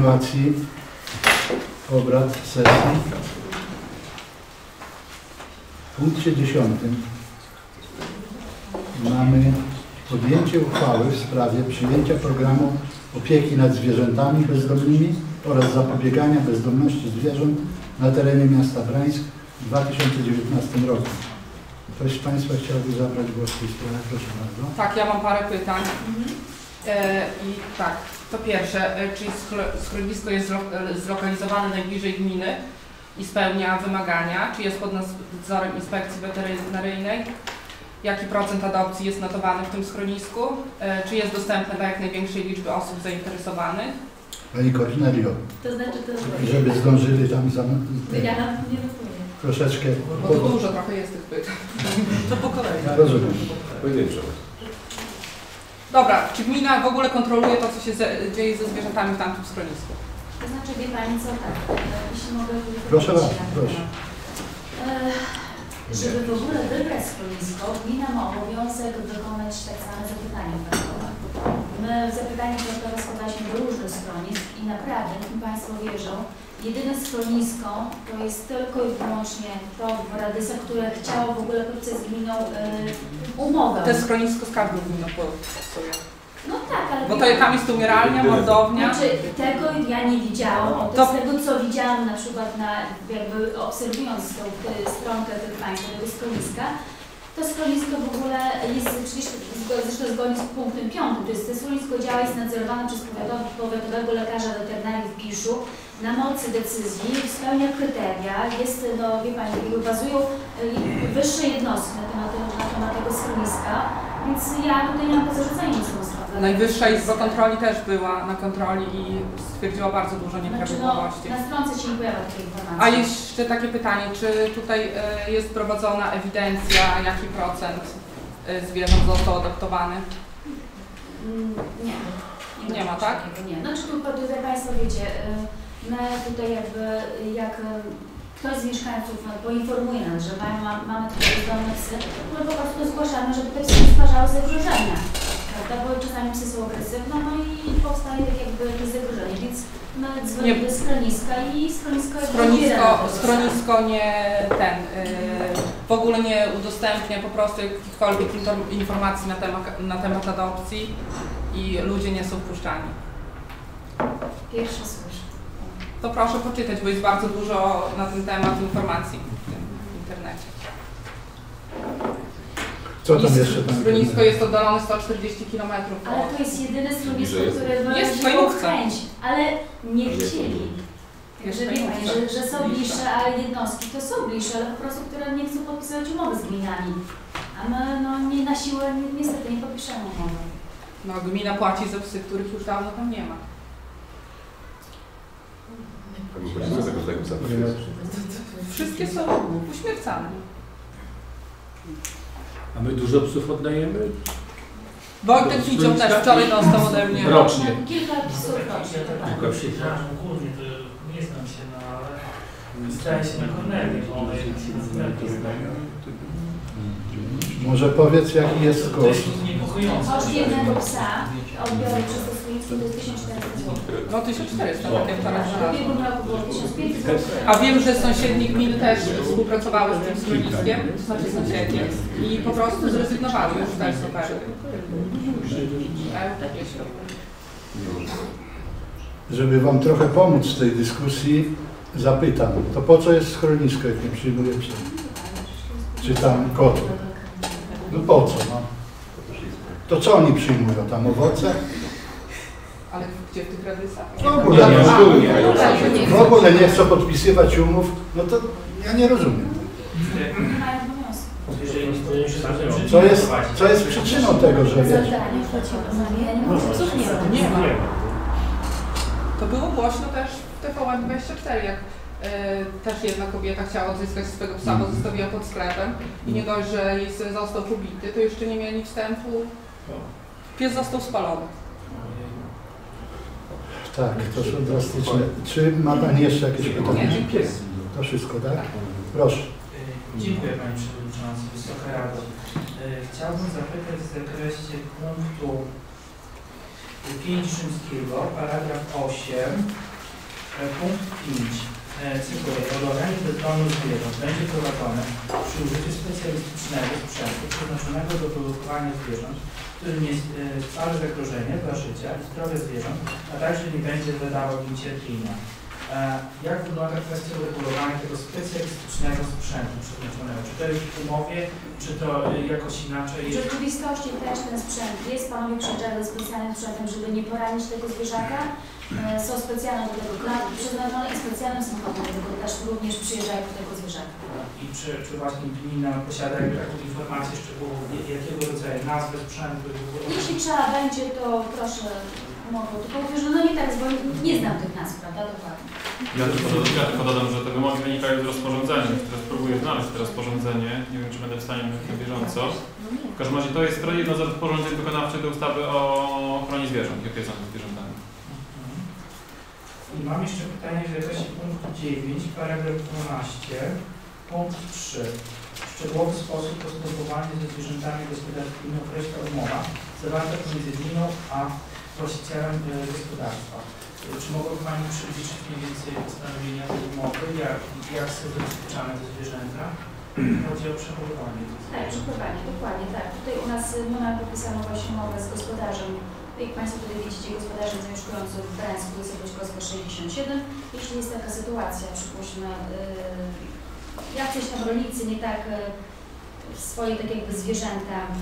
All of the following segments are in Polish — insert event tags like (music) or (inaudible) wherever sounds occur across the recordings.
kontynuacji obrad sesji. W punkcie 10 mamy podjęcie uchwały w sprawie przyjęcia programu opieki nad zwierzętami bezdomnymi oraz zapobiegania bezdomności zwierząt na terenie miasta Brańsk w 2019 roku. Ktoś z Państwa chciałby zabrać głos w tej sprawie? Proszę bardzo. Tak, ja mam parę pytań. E, I tak, to pierwsze, e, czy schro- schronisko jest e, zlokalizowane najbliżej gminy i spełnia wymagania? Czy jest pod nadzorem inspekcji weterynaryjnej? Jaki procent adopcji jest notowany w tym schronisku? E, Czy jest dostępne dla jak największej liczby osób zainteresowanych? Pani Kornelio, To znaczy to żeby zdążyli tam za, Ja na nie rozumiem. troszeczkę... Bo to dużo trochę jest tych pytań. To po kolei. Rozumiem. Pojedynczo. Dobra, czy gmina w ogóle kontroluje to, co się ze, dzieje ze zwierzętami w tamtym schronisku? To znaczy, wie Pani co, tak, e, jeśli mogę... Proszę bardzo, na ten proszę. E, Żeby w ogóle wybrać schronisko, gmina ma obowiązek wykonać tak zwane zapytanie ofertowe. My zapytanie ofertowe składaliśmy do różnych schronisk i naprawdę, niech Państwo wierzą, jedyne schronisko to jest tylko i wyłącznie to w Radysa, które chciało w ogóle podpisać z gminą e, umowę. To jest schronisko skarbu gminy sobie. No tak, ale... Bo to tam jest umieralnia, mordownia. Znaczy, tego ja nie widziałam. To, To- z tego, co widziałam na przykład na, jakby obserwując tą y, stronkę tych państwa, tego schroniska, to schronisko w ogóle jest zgo- zresztą zgodnie z punktem piątym, to jest to schronisko działa jest nadzorowane przez powiatow- powiatowego lekarza weterynarii w Piszu na mocy decyzji, spełnia kryteria, jest, no wie Pani, bazują y, wyższe jednostki na temat, na temat tego schroniska, więc ja tutaj nie mam do zarzucenia nic. Najwyższa Izba Kontroli też była na kontroli i stwierdziła bardzo dużo Znaczy, no, nieprawidłowości. na stronce się nie pojawia takiej informacji. A jeszcze takie pytanie, czy tutaj e, jest prowadzona ewidencja, jaki procent e, zwierząt został adoptowany? Mm, Nie. Nie ma, tak? Nie. Znaczy tu tutaj Państwo wiecie, y, my tutaj jakby jak y, ktoś z mieszkańców no, poinformuje nas, że mają, ma, mamy tutaj bezdomne psy, my po prostu zgłaszamy, żeby te psy stwarzały zagrożenia. Prawda? Bo czasami psy są agresywne, no i powstaje tak jakby zagrożenie, więc my dzwonimy do schroniska i schronisko Schronisko, schronisko nie ten, e, w ogóle nie udostępnia po prostu jakichkolwiek infor- informacji na temat, na temat adopcji i ludzie nie są wpuszczani. Pierwsze słyszę. To proszę poczytać, bo jest bardzo dużo na ten temat informacji w internecie. Co tam jeszcze tam? Schronisko jest oddalone 140 km. Ale to jest jedyne schronisko, jest. które Jest w Fajnówce. chęć, ale nie chcieli. Jest Że w wie Pani, Fajnówce. że, że są bliższe, ale jednostki to są bliższe, ale po prostu, które nie chcą podpisywać umowy z gminami. A my no, nie na siłę ni- niestety nie podpiszemy umowy. No, gmina płaci za psy, których już dawno tam nie ma. Pani policjant za każdego psa. Wszystkie są uśmiercane. A my dużo psów oddajemy? Wojtek Widział też wczoraj dostał ode mnie. Rocznie. Kilka psów rocznie, przy- Przepraszam, głównie to nie znam się, no ale zdaje się na Kornelię, bo ona jednak się nazywa Może powiedz jaki jest To jest koszt? niepokojące. Koszt jednego psa odbioru przez to schronisko to jest 1400 zł. No 1400, takie wczoraj W znalazłam. ubiegłym roku było 1500 zł. A wiem, że sąsiednie gminy też współpracowały z tym schroniskiem, znaczy sąsiednie, i po prostu zrezygnowały już z tej jeśli- Żeby Wam trochę pomóc w tej dyskusji, zapytam, to po co jest schronisko, jak nie przyjmuje? Czy tam kot? No po co, no? To co oni przyjmują? Tam owoce? Ale gdzie w tych radysach? W ogóle, nie, a, w ogóle nie chcą podpisywać umów, no to ja nie rozumiem. Nie nie Co jest, co jest przyczyną tego, że wiesz? Nie, nie nie ma. Nie. To było głośno też w TVN24, jak e, też jedna kobieta chciała odzyskać swojego psa, bo zostawiła pod sklepem i nie dość, że jej syn został pobity, to jeszcze nie mieli wstępu. Pies został spalony. Tak, to są drastyczne. Czy ma Pani jeszcze jakieś Nie, pytania? To wszystko, tak? Proszę. Dziękuję Panie Przewodniczący, Wysoka Rado. E, Chciałbym zapytać w zakresie punktu 5 rzymskiego, paragraf 8, e, punkt 5. E, Cytuję, polowanie do planu zwierząt będzie prowadzone przy użyciu specjalistycznego sprzętu przeznaczonego do produkowania zwierząt, którym jest e, stale zagrożenie dla życia i zdrowia zwierząt, a także nie będzie wydawał im cierpienia. E, Jak wygląda kwestia uregulowania tego specjalistycznego sprzętu przeznaczonego? Czy to jest w umowie, czy to e, jakoś inaczej? W rzeczywistości też ten sprzęt jest, panowie przyjeżdżają ze specjalnym sprzętem, żeby nie poranić tego zwierzaka. E, Są specjalne do tego klatki przeznaczone i specjalnym samochodem do tego też również przyjeżdżają do tego zwierzaka. I czy, czy właśnie gmina posiada taką informację szczegółową, jakiego rodzaju nazwy sprzętu? Jeśli trzeba będzie, to proszę, mogę tylko mówię, że no nie tak, bo nie znam tych nazw, prawda, dokładnie. Ja tylko, dodam, ja tylko dodam, że te wymogi wynikają z rozporządzenia. Teraz próbuję znaleźć to rozporządzenie. Nie wiem, czy będę w stanie na bieżąco. W każdym razie to jest jedno z rozporządzeń wykonawczych do ustawy o ochronie zwierząt i opiece nad zwierzętami. I mam jeszcze pytanie w zakresie punktu 9, paragraf 12, punkt 3. Szczegółowy sposób postępowania ze zwierzętami gospodarskimi określa umowa zawarta pomiędzy gminą a właścicielem e, gospodarstwa. Czy mogą Pani przybliżyć mniej więcej postanowienia tej umowy, jak, jak są zabezpieczane te zwierzęta? (clears throat) Chodzi o przechowywanie. Tak, przepływanie, dokładnie tak. Tutaj u nas y, mamy podpisaną właśnie umowę z gospodarzem. Jak Państwo tutaj widzicie, gospodarzem zamieszkującym w Gdańsku, jest Kłodzka 67. Jeśli jest taka sytuacja, przypuśćmy, yy, jacyś tam rolnicy nie tak yy, swoje tak jakby zwierzęta no,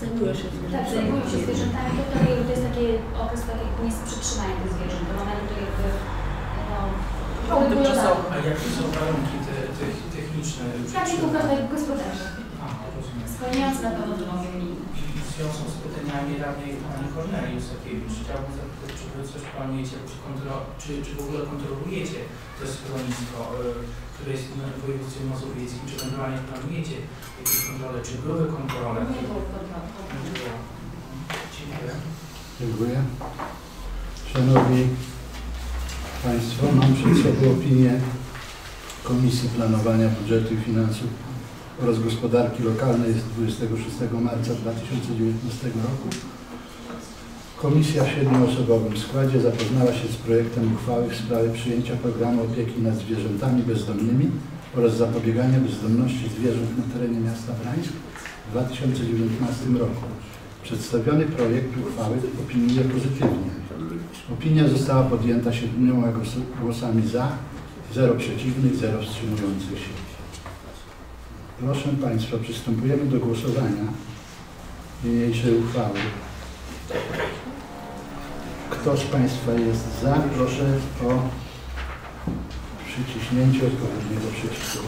Zajmują się tak, zajmują się zwierzętami, to, to, jest taki okres tak jakby nie przetrzymania tych zwierząt, do momentu jakby no, Rok tymczasowy. A jakie są warunki te, te, techniczne? Takie konkretne gospodarze, Aha, rozumiem. spełniające na pewno. I w związku z pytaniami radnej pani Korneli Jusakiewicz, chciałbym zapytać, czy wy coś planujecie, jakąś kontro- czy, czy w ogóle kontrolujecie to schronisko, y, które jest w województwie mazowieckim, czy ewentualnie planujecie jakieś kontrole, czy były kontrole? Nie było kontroli. Dziękuję. Dziękuję. Szanowni Państwo, mam przed sobą opinię Komisji Planowania Budżetu i Finansów oraz Gospodarki Lokalnej z 26 marca 2019 roku. Komisja w siedmioosobowym składzie zapoznała się z projektem uchwały w sprawie przyjęcia programu opieki nad zwierzętami bezdomnymi oraz zapobiegania bezdomności zwierząt na terenie miasta Brańsk w 2019 roku. Przedstawiony projekt uchwały opiniuje pozytywnie. Opinia została podjęta siedmioma głos- głosami za, zero przeciwnych, zero wstrzymujących się. Proszę Państwa, przystępujemy do głosowania niniejszej uchwały. Kto z Państwa jest za, proszę o przyciśnięcie odpowiedniego przycisku.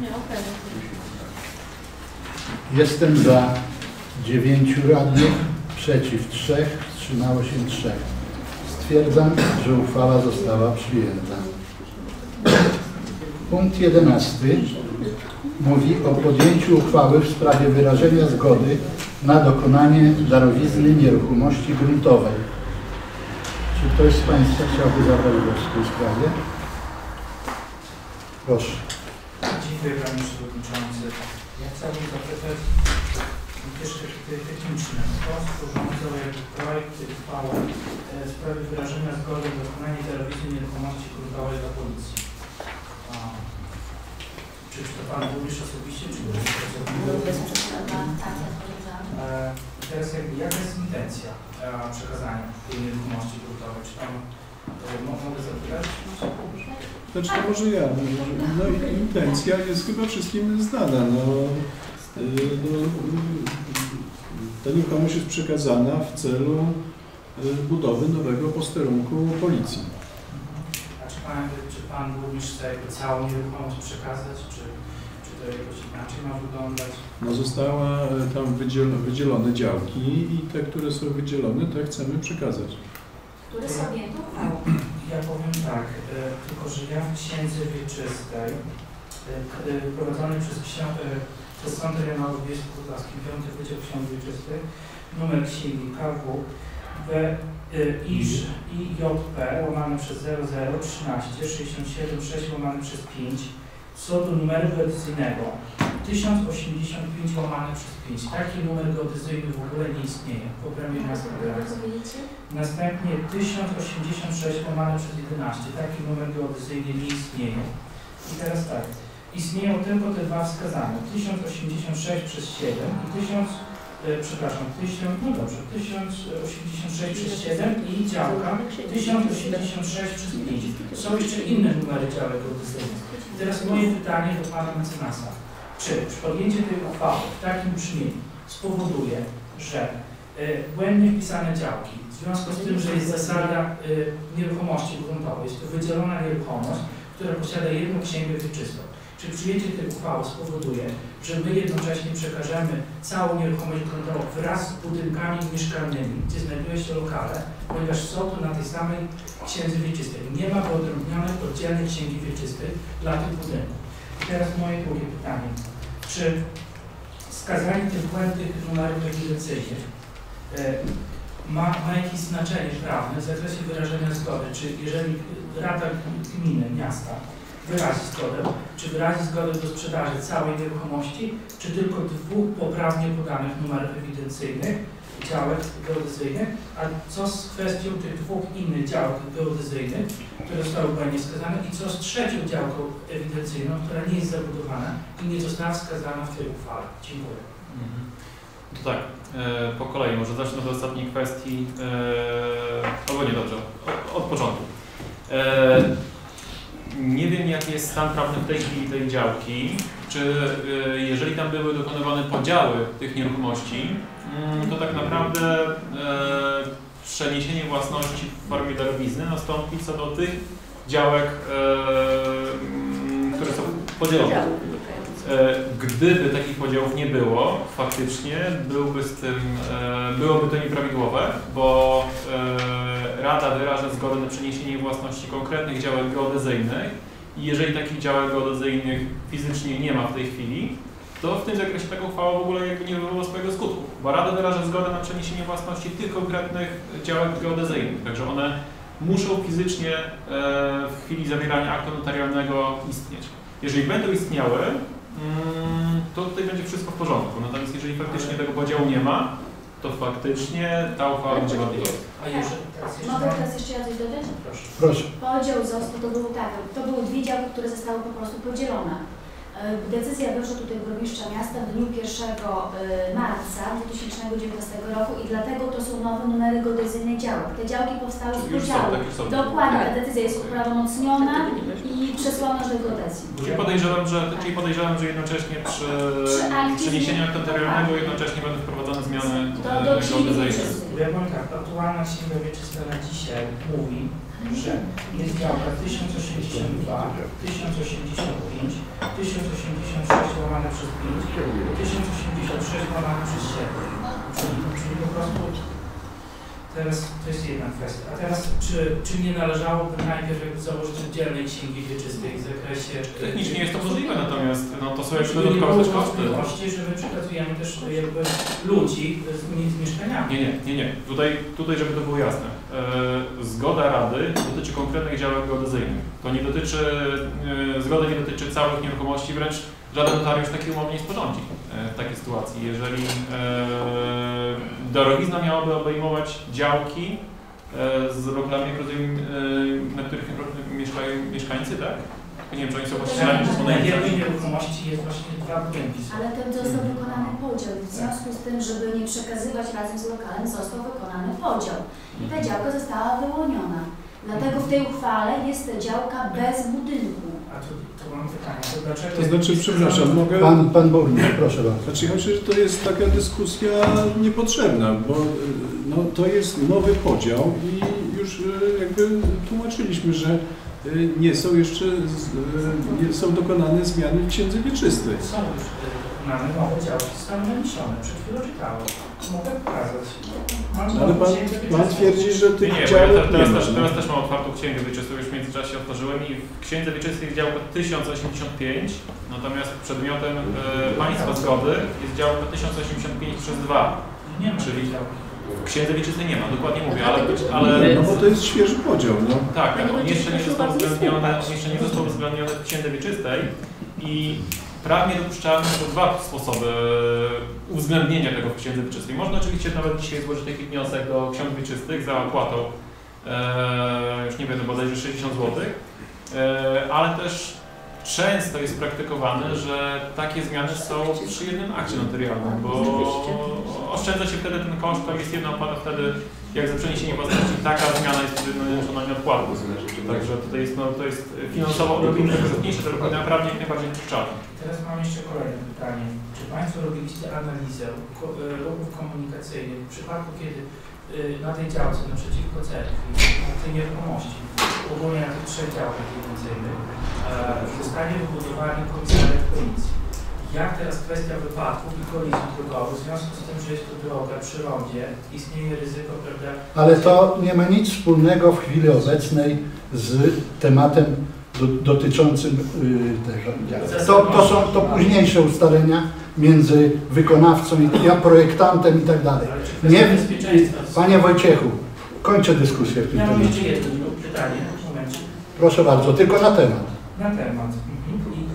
Nie, okej. Jestem za dziewięciu radnych, przeciw trzech, wstrzymało się trzech. Stwierdzam, że uchwała została przyjęta. Punkt 11 mówi o podjęciu uchwały w sprawie wyrażenia zgody na dokonanie darowizny nieruchomości gruntowej. Czy ktoś z Państwa chciałby zabrać głos w tej sprawie? Proszę. Dziękuję Panie Przewodniczący. Ja chciałbym zapytać te- techniczne. Kto sporządzał projekt uchwały e, w sprawie wyrażenia zgody na dokonanie darowizny nieruchomości gruntowej dla policji? A, czy, czy to Pan Burmistrz osobiście, czy ktoś Tak, ja powiedziałam. E, teraz jakby, jaka jest intencja e, przekazania tej nieruchomości gruntowej? Czy tam mogę zapytać? Znaczy to może ja. No, no intencja jest chyba wszystkim znana. No, y, no, ta nieruchomość jest przekazana w celu y, budowy nowego posterunku policji. A czy Pan, czy pan Burmistrz chce jakby całą nieruchomość przekazać, czy, czy to jakoś inaczej ma wyglądać? No, została y, tam wydziel, wydzielone działki i te, które są wydzielone, te chcemy przekazać. Które są objęte uchwałą. Ja powiem tak, e, tylko że ja w księdze wieczystej y, y, prowadzony przez, przez Sąd Rejonowy w Bielsku Podlaskim, 5 Wydział Ksiąg Wieczystych, numer księgi KW y, Iż IJP łamane przez 0013 67 6 łamane przez 5 co do numeru geodezyjnego 1085 łamane przez 5. Taki numer geodezyjny w ogóle nie istnieje w programie Gdańsk. Następnie 1086 łamane przez 11. Taki numer geodezyjny nie istnieje. I teraz tak. Istnieją tylko te dwa wskazane. 1086 przez 7 i 1000, e, przepraszam, 1000, no dobrze, 1086 przez 7 i działka 1086 przez 5. Są jeszcze inne numery działek geodezyjnych. I teraz moje pytanie do Pana mecenasa. Czy podjęcie tej uchwały w takim brzmieniu spowoduje, że y, błędnie wpisane działki, w związku z tym, że jest zasada y, nieruchomości gruntowej, jest to wydzielona nieruchomość, która posiada jedną księgę wieczystą. Czy przyjęcie tej uchwały spowoduje, że my jednocześnie przekażemy całą nieruchomość gruntową wraz z budynkami mieszkalnymi, gdzie znajdują się lokale, ponieważ są to na tej samej księdze wieczystej. Nie ma wyodrębnionej oddzielnej księgi wieczystej dla tych budynków. I teraz moje drugie pytanie. Czy wskazanie tych błędnych numerów ewidencyjnych e, ma, ma jakieś znaczenie prawne w zakresie wyrażenia zgody? Czy jeżeli Rada Gminy, miasta wyrazi zgodę, czy wyrazi zgodę do sprzedaży całej nieruchomości, czy tylko dwóch poprawnie podanych numerów ewidencyjnych, działek geodezyjnych, a co z kwestią tych dwóch innych działek geodezyjnych, które zostały błędnie wskazane i co z trzecią działką ewidencyjną, która nie jest zabudowana i nie została wskazana w tej uchwale. Dziękuję. Mhm. To tak, e, po kolei, może zacznę od ostatniej kwestii, e, albo nie dobrze, od, od początku. E, nie wiem jaki jest stan prawny tej chwili tej działki, czy e, jeżeli tam były dokonywane podziały tych nieruchomości, mm, to tak naprawdę e, przeniesienie własności w formie darowizny nastąpi co do tych działek, e, mm, które są podzielone. Gdyby takich podziałów nie było, faktycznie byłby z tym, e, byłoby to nieprawidłowe, bo e, Rada wyraża zgodę na przeniesienie własności konkretnych działek geodezyjnych i jeżeli takich działek geodezyjnych fizycznie nie ma w tej chwili, to w tym zakresie taka uchwała w ogóle jakby nie wywoła swojego skutku, bo Rada wyraża zgodę na przeniesienie własności tych konkretnych działek geodezyjnych, także one muszą fizycznie e, w chwili zawierania aktu notarialnego istnieć. Jeżeli będą istniały, Mm, to tutaj będzie wszystko w porządku. Natomiast jeżeli faktycznie tego podziału nie ma, to faktycznie ta uchwała będzie wadliwa. A jeszcze Mogę mam- teraz jeszcze ja coś dodać? Proszę. Proszę. Podział został, to było tak, to były dwie działki, które zostały po prostu podzielone. E, Decyzja wyszła tutaj burmistrza miasta w dniu 1 e, marca 2019 roku i dlatego to są nowe numery geodezyjne działek. Te działki powstały z tak są. Dokładnie, ta decyzja jest uprawomocniona i przesłana do geodezji. Czyli podejrzewam, że, czyli podejrzewam, że jednocześnie przy Przy przeniesieniu aktu notarialnego jednocześnie będą wprowadzone zmiany geodezyjne. powiem tak, aktualna księga wieczysta na dzisiaj mówi, że jest działka 1082, 1085, 1086 łamane przez 5, 1086 łamane przez 7. Czyli, czyli po prostu teraz to jest jedna kwestia. A teraz czy, czy nie należałoby najpierw założyć oddzielnej księgi wieczystej w zakresie... Technicznie jest to możliwe, natomiast no, to są nie dodatkowe też koszty. wątpliwości, że my przekazujemy też jakby ludzi z, z mieszkaniami. Nie, nie, nie, nie. Tutaj, tutaj żeby to było jasne. E, zgoda Rady dotyczy konkretnych działek geodezyjnych. To nie dotyczy, e, zgoda nie dotyczy całych nieruchomości, wręcz żaden notariusz takiej umowy nie sporządzi e, w takiej sytuacji. Jeżeli e, darowizna miałaby obejmować działki e, z lokalami, e, na których mieszkają mieszkańcy, tak? Nie wiem, czy oni są właścicielami, czy są nieruchomości jest właśnie dwa budynki. są. Ale ten został wykonany podział. W związku z tym, żeby nie przekazywać razem z lokalem, został wykonany podział. I ta działka została wyłoniona. Dlatego w tej uchwale jest działka bez budynku. A tu, tu mam pytanie, to dlaczego... To znaczy, przepraszam, mogę... Pan, pan burmistrz, proszę bardzo. Znaczy, ja myślę, że to jest taka dyskusja niepotrzebna, bo no, to jest nowy podział i już y, jakby tłumaczyliśmy, że y, nie są jeszcze, y, nie są dokonane zmiany w księdze wieczystej. Mamy nowe działki, zostały naniesione. Przed chwilą czytałem. Mogę pokazać. Mam Ale pan, pan twierdzi, że Nie, tych nie, bo ja działek teraz, nie też, teraz też mam otwartą księgę wieczystą, już w międzyczasie otworzyłem i w księdze wieczystej jest działka 1085, natomiast przedmiotem e, państwa zgody jest działka 1085 przez 2. Nie ma Czyli-. W księdze wieczystej nie ma, dokładnie mówię, ale, ale No bo to jest świeży podział, no. tak, tak, on jeszcze nie został uwzględniony, on jeszcze nie został uwzględniony w księdze wieczystej i prawnie dopuszczalne są dwa sposoby uwzględnienia tego w księdze wieczystej. Można oczywiście nawet dzisiaj złożyć taki wniosek do ksiąg wieczystych za opłatą, e, już nie wiem, bodajże 60 zł, e, ale też często jest praktykowane, że takie zmiany są przy jednym akcie notarialnym, bo oszczędza się wtedy ten koszt, to jest jedna opłata wtedy, jak za przeniesienie własności, taka zmiana jest wtedy naliczona nieodpłatnie. Także tutaj jest, no, to jest finansowo odrobinę korzystniejsze, to robi naprawdę jak najbardziej dopuszczalne. Teraz mam jeszcze kolejne pytanie. Czy Państwo robiliście analizę e, ruchów komunikacyjnych w przypadku, kiedy e, na tej działce naprzeciwko cerkwi, na tej nieruchomości, ogólnie na tych trzech działkach ewidencyjnych, e, zostanie wybudowany komisariat policji? Jak teraz kwestia wypadków i kolizji drogowych, w związku z tym, że jest to droga przy rondzie, istnieje ryzyko, prawda, Ale to nie ma nic wspólnego w chwili obecnej z tematem do, dotyczącym y, tego. To, to są to późniejsze ustalenia między wykonawcą i ja projektantem i tak dalej. Nie-? Panie Wojciechu, kończę dyskusję w tym Ja mam temacie. jeszcze jedno pytanie, momencie. Proszę bardzo, tylko na temat. Na temat.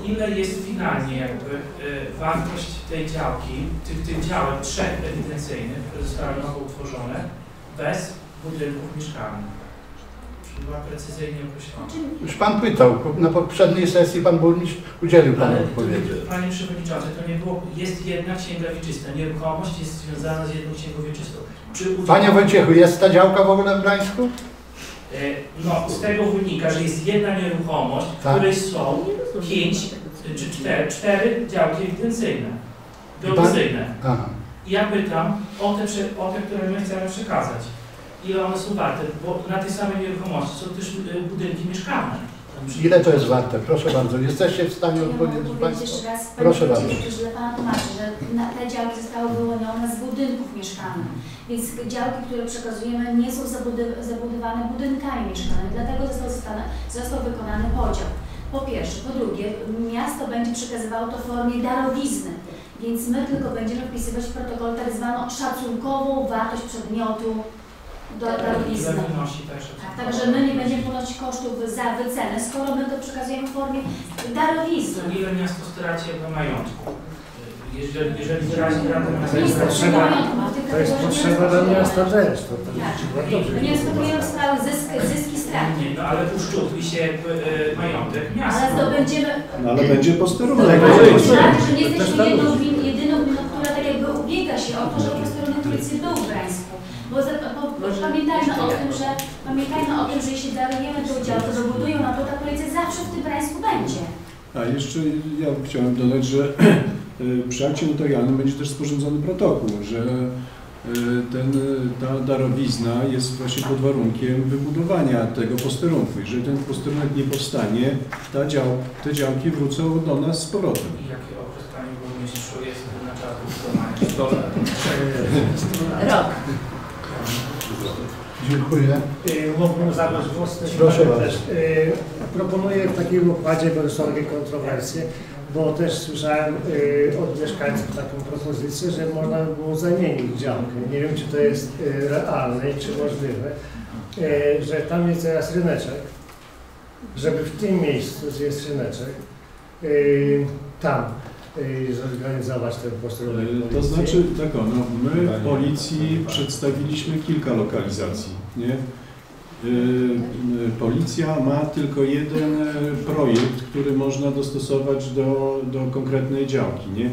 Ile jest finalnie jakby y, wartość tej działki, tych, tych działek trzech ewidencyjnych, które zostały nowo utworzone, bez budynków mieszkalnych? Była precyzyjnie określona. Już Pan pytał, na poprzedniej sesji Pan Burmistrz udzielił Panu Ale, odpowiedzi. Panie Przewodniczący, to nie było, jest jedna księga wieczysta. Nieruchomość jest związana z jedną księgą wieczystą. Czy udział- Panie Wojciechu, jest ta działka w ogóle w Gdańsku? E, No, z tego wynika, że jest jedna nieruchomość, w Tak. której są pięć czy cztery, cztery działki ewidencyjne, geodezyjne. Aha. I ja pytam o te, o te, które my chcemy przekazać. Ile one są warte? Bo na tej samej nieruchomości są też y, budynki mieszkalne. Ile to jest warte? Proszę bardzo, jesteście w stanie Ja odpowiedzieć powiedzieć Państwo? jeszcze raz, Proszę bardzo. Że Pana tłumaczę, że na, te działki zostały wyłonione z budynków mieszkalnych, więc działki, które przekazujemy nie są zabudowane budynkami mieszkalnymi, dlatego został, został wykonany podział. Po pierwsze. Po drugie, miasto będzie przekazywało to w formie darowizny, więc my tylko będziemy wpisywać w protokole tak zwaną szacunkową wartość przedmiotu do Ile darowizny. Tak, szacunkowa także my nie będziemy ponosić kosztów za wycenę, skoro my to przekazujemy w formie darowizny. Ile miasto straci jakby majątku? Jeżeli, jeżeli Rada Miasta To jest Jest potrzeba- tym To jest potrzeba nie dla miasta też. To, to Tak. dobrze nie rozpatrujemy sprawy zysk, zyski, straty. Nie, no ale uszczupli się y, majątek miasta. Ale zdobędziemy, No ale będzie posterunek. zdobędziemy jest. znaczy, że nie To jesteśmy tak jedną, jest. gmin- jedyną gminą, która tak jakby ubiega się o to, żeby posterunek policji był w Gdańsku. Bo, za, bo, bo pamiętajmy o tym, że pamiętajmy o tym, że jeśli darujemy tą działkę, wybudują nam to, ta policja zawsze w tym Gdańsku będzie. A jeszcze ja chciałem dodać, że (clears throat) przy akcie notarialnym będzie też sporządzony protokół, że y, ten, y, ta darowizna jest właśnie pod warunkiem wybudowania tego posterunku. Jeżeli ten posterunek nie powstanie, ta dział, te działki wrócą do nas z powrotem. I jaki okres Panie Burmistrzu jest na czas wybudowania? (laughs) Rok. Dziękuję. Y, Mógłbym zabrać głos też. Proszę bardzo. Y, Proponuję w takim układzie, bo są takie kontrowersje, bo też słyszałem y, od mieszkańców taką propozycję, że można by było zamienić działkę. Nie wiem, czy to jest y, realne i czy możliwe, y, że tam jest teraz ryneczek, żeby w tym miejscu, gdzie jest ryneczek, y, tam zorganizować ten posterunek To znaczy, tak o, no, my w policji przedstawiliśmy kilka lokalizacji, nie? Y, y, Policja ma tylko jeden e, projekt, który można dostosować do, do konkretnej działki, nie?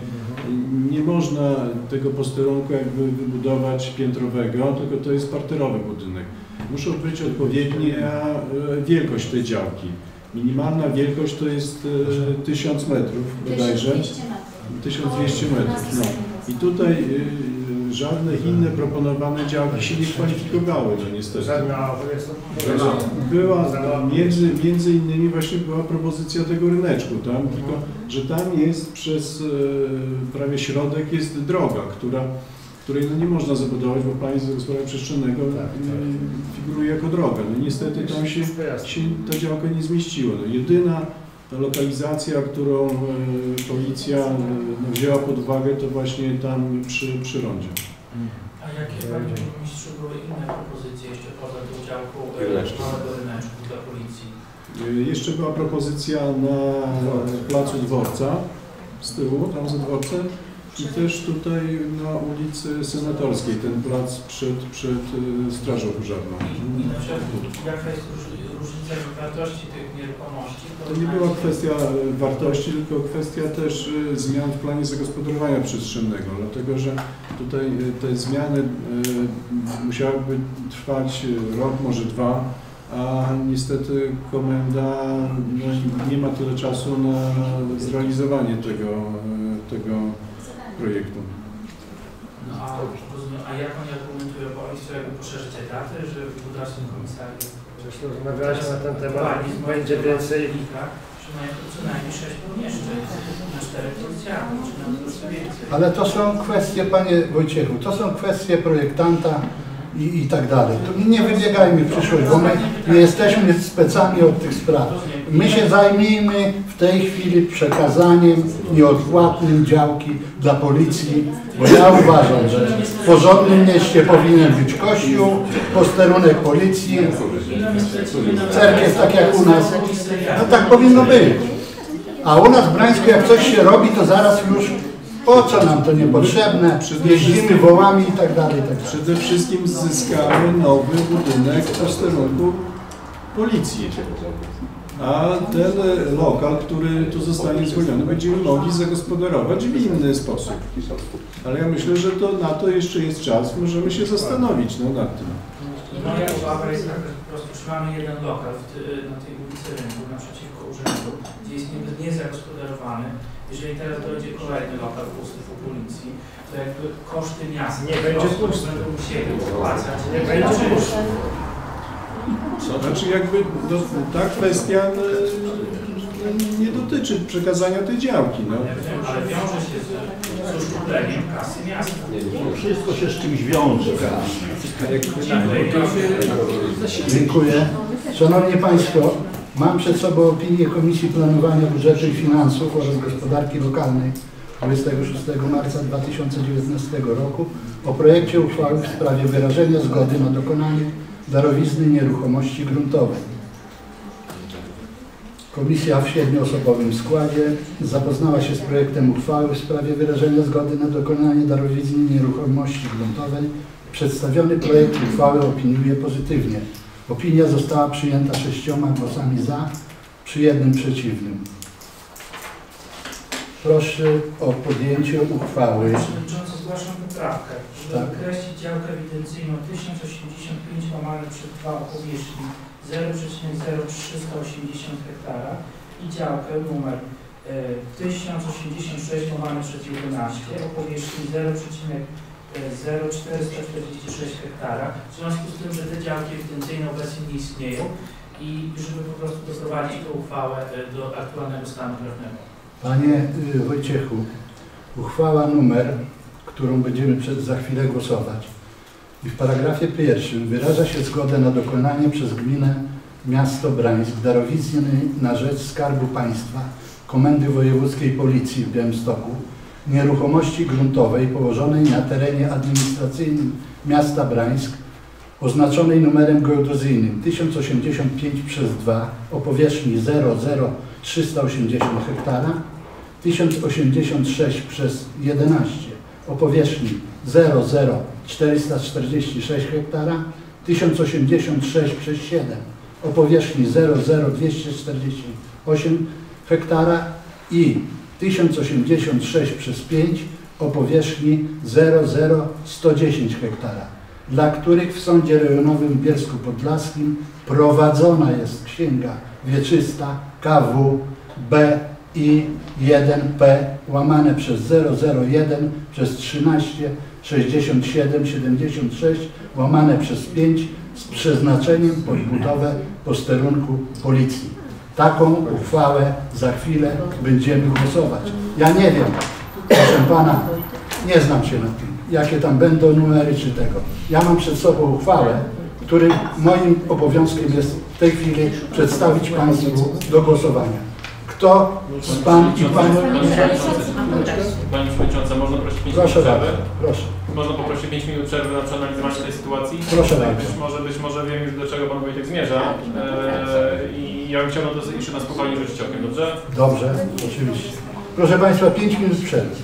Nie można tego posterunku jakby wybudować piętrowego, tylko to jest parterowy budynek. Muszą być odpowiednia e, wielkość tej działki. Minimalna wielkość to jest e, 1000 metrów bodajże. 1200 metrów. 1200 metrów. No. I tutaj, y, żadne inne proponowane działki się nie kwalifikowały, no niestety. Żadna Była, między, między innymi właśnie była propozycja tego ryneczku, tam, tylko że tam jest przez e, prawie środek jest droga, która, której no nie można zabudować, bo planie zagospodarowania przestrzennego Tak, e, figuruje jako droga. No niestety tam się, się ta działka nie zmieściła. No, jedyna lokalizacja, którą e, policja e, wzięła pod uwagę, to właśnie tam przy, przy rondzie. A jakie Panie Burmistrzu były inne propozycje jeszcze poza Ryneczku. e, małego ryneczku dla policji? Jeszcze była propozycja na placu dworca, z tyłu, tam za dworcem i też tutaj na ulicy Senatorskiej, ten plac przed, przed y, Strażą Pożarną. Jaka jest róż- różnica wartości tych nieruchomości? To nie była kwestia y, wartości, tylko kwestia też y, zmian w planie zagospodarowania przestrzennego, dlatego że tutaj te zmiany musiałyby trwać rok, może dwa, a niestety komenda no, nie ma tyle czasu na zrealizowanie tego, tego projektu. No, a, rozumiem, a jak oni argumentują, bo oni chcą jakby poszerzyć etaty, że w budowlanym komisarium Jeśli rozmawialiśmy na ten temat, będzie więcej że mają co najmniej sześć pomieszczeń na czterech policjantów, czy nawet więcej. Ale to są kwestie, panie Wojciechu, to są kwestie projektanta i, i tak dalej. To nie wybiegajmy w przyszłość, bo my nie jesteśmy specami od tych spraw. My się zajmijmy w tej chwili przekazaniem nieodpłatnym działki dla policji, bo ja uważam, że w porządnym mieście powinien być kościół, posterunek policji, cerkiew tak jak u nas. No tak powinno być. A u nas w Brańsku jak coś się robi, to zaraz już po co nam to niepotrzebne, jeździmy wołami i tak dalej. i Tak dalej. Przede wszystkim zyskamy nowy budynek posterunku policji. A ten lokal, który tu zostanie zwolniony, będziemy mogli zagospodarować w inny sposób. Ale ja myślę, że to na to jeszcze jest czas, możemy się zastanowić no, nad tym. Moja uwaga jest taka, że po prostu czy mamy jeden lokal na tej ulicy Rynku, naprzeciwko urzędu, gdzie jest nie, niezagospodarowany. Jeżeli teraz dojdzie kolejny lokal pusty w policji, to jakby koszty miasta Nie będzie pusty. będą musieli opłacać. Nie będzie Znaczy, pusty. Znaczy jakby no, ta kwestia no, no, nie dotyczy przekazania tej działki. No. Ale wiąże się z, z uszczupleniem kasy miasta. Wszystko się z czymś wiąże. Dziękuję. Szanowni Państwo, mam przed sobą opinię Komisji Planowania Budżetu i Finansów oraz Gospodarki Lokalnej 26 marca 2019 roku o projekcie uchwały w sprawie wyrażenia zgody na dokonanie darowizny nieruchomości gruntowej. Komisja w siedmioosobowym składzie zapoznała się z projektem uchwały w sprawie wyrażenia zgody na dokonanie darowizny nieruchomości gruntowej. Przedstawiony projekt uchwały opiniuje pozytywnie. Opinia została przyjęta sześcioma głosami za, przy jednym przeciwnym. Proszę o podjęcie uchwały. Panie Przewodniczący, zgłaszam poprawkę, żeby Tak. określić działkę ewidencyjną 1085 łamane przez 2 o powierzchni 0,0380 hektara i działkę numer e, 1086 łamane przez 11 o powierzchni 0,0446 hektara. W związku z tym, że te działki ewidencyjne obecnie nie istnieją i żeby po prostu doprowadzić tę uchwałę e, do aktualnego stanu prawnego. Panie y, Wojciechu, uchwała numer, którą będziemy przed, za chwilę głosować. I w paragrafie pierwszym wyraża się zgodę na dokonanie przez gminę Miasto Brańsk darowizny na rzecz Skarbu Państwa Komendy Wojewódzkiej Policji w Białymstoku nieruchomości gruntowej położonej na terenie administracyjnym miasta Brańsk oznaczonej numerem geodezyjnym 1085 przez 2 o powierzchni 00380 hektara 1086 przez 11 o powierzchni 00446 hektara 1086 przez 7 o powierzchni 00248 hektara i 1086 przez 5 o powierzchni 00110 hektara, dla których w Sądzie Rejonowym Bielsku Podlaskim prowadzona jest księga wieczysta KW B i 1P łamane przez 001 przez 13 67 76 łamane przez 5 z przeznaczeniem pod budowę posterunku policji. Taką uchwałę za chwilę będziemy głosować. Ja nie wiem, proszę pana, nie znam się na tym, jakie tam będą numery czy tego. Ja mam przed sobą uchwałę, który moim obowiązkiem jest w tej chwili przedstawić Państwu do głosowania. Kto z Pan i Pani... Pani Przewodnicząca, można prosić 5 minut Proszę bardzo, proszę. Można poprosić 5 minut przerwy na przeanalizowanie tej sytuacji? Proszę bardzo. Być może, być może wiem już do czego Pan Wojtek zmierza eee, i ja bym chciał na to jeszcze na spokojnie rzucić okiem, dobrze? Dobrze, oczywiście. Proszę Państwa, 5 minut przerwy.